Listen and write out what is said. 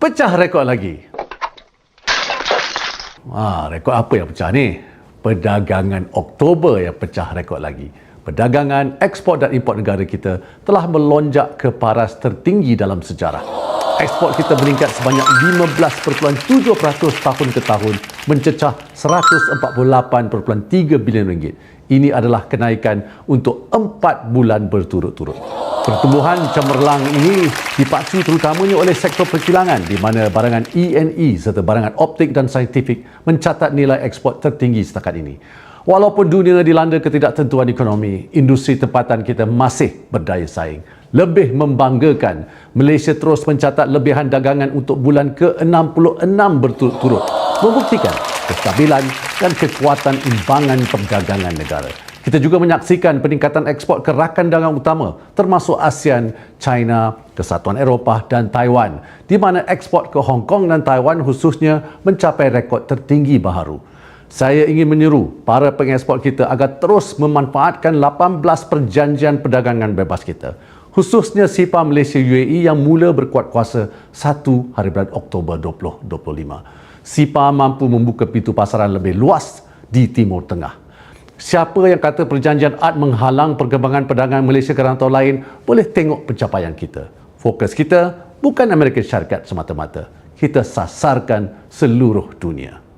pecah rekod lagi. Ah, rekod apa yang pecah ni? Perdagangan Oktober yang pecah rekod lagi. Perdagangan ekspor dan import negara kita telah melonjak ke paras tertinggi dalam sejarah. Ekspor kita meningkat sebanyak 15.7% tahun ke tahun mencecah 148.3 bilion ringgit. Ini adalah kenaikan untuk empat bulan berturut-turut. Pertumbuhan cemerlang ini dipacu terutamanya oleh sektor perkilangan di mana barangan E&E serta barangan optik dan saintifik mencatat nilai ekspor tertinggi setakat ini. Walaupun dunia dilanda ketidaktentuan ekonomi, industri tempatan kita masih berdaya saing. Lebih membanggakan, Malaysia terus mencatat lebihan dagangan untuk bulan ke-66 berturut-turut. Membuktikan kestabilan dan kekuatan imbangan perdagangan negara. Kita juga menyaksikan peningkatan ekspor ke rakan dagang utama termasuk ASEAN, China, Kesatuan Eropah dan Taiwan di mana ekspor ke Hong Kong dan Taiwan khususnya mencapai rekod tertinggi baharu. Saya ingin menyeru para pengeksport kita agar terus memanfaatkan 18 perjanjian perdagangan bebas kita khususnya SIPA Malaysia UAE yang mula berkuat kuasa 1 hari bulan Oktober 2025. SIPA mampu membuka pintu pasaran lebih luas di Timur Tengah. Siapa yang kata perjanjian AD menghalang perkembangan perdagangan Malaysia ke rantau lain, boleh tengok pencapaian kita. Fokus kita bukan Amerika Syarikat semata-mata. Kita sasarkan seluruh dunia.